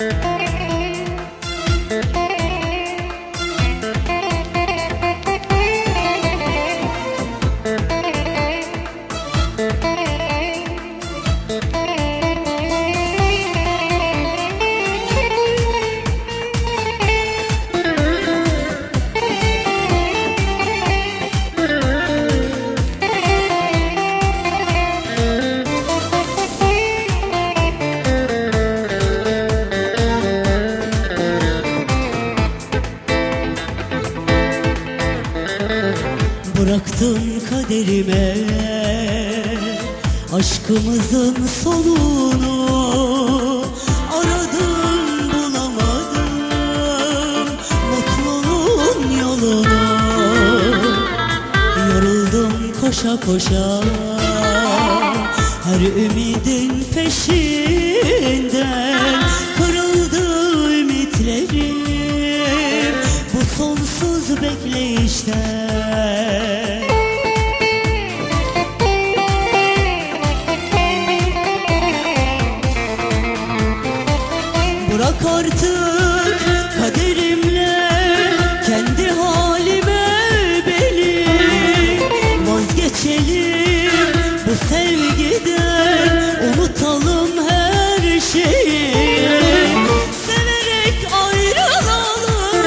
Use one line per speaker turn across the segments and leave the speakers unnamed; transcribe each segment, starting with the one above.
Thank you. Bıraktın kaderime. Aşkımızın Yoruldum koşa koşa. Her ümidin peşinden Kırıldı ümitlerim. Bu sonsuz bekleyişten Artık kaderimle kendi halime beni. Vazgeçelim bu sevgiden unutalım her şeyi. Severek ayrılalım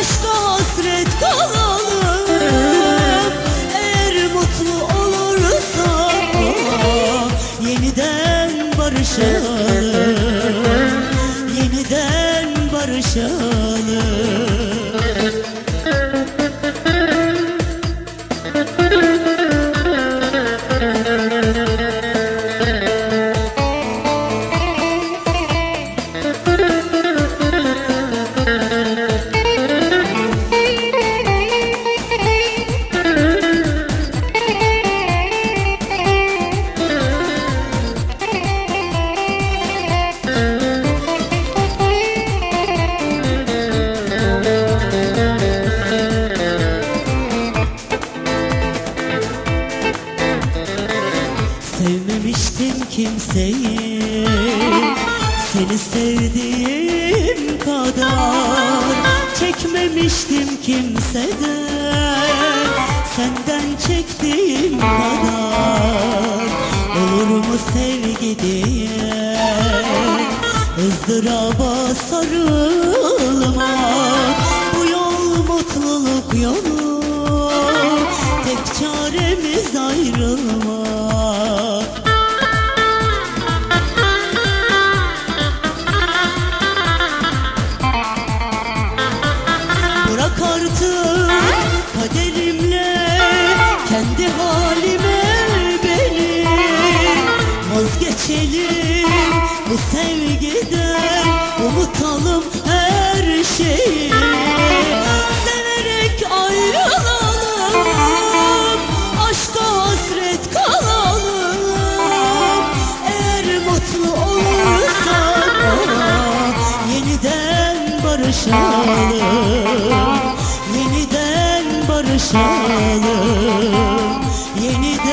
aşka hasret kalalım. Eğer mutlu olursak yeniden barışalım barışalım Sevmemiştim kimseyi. Seni sevdiğim kadar Çekmemiştim kimseden. Senden çektiğim kadar Olur mu sevgi diye ızdıraba sarılmak Bu yol mutluluk yolu. Tek çaremiz ayrılmak artık kaderimle kendi halime beni Vazgeçelim bu sevgiden unutalım her şeyi. Severek ayrılalım aşka hasret kalalım. Eğer mutlu olursak yeniden barışalım düşelim. Yeniden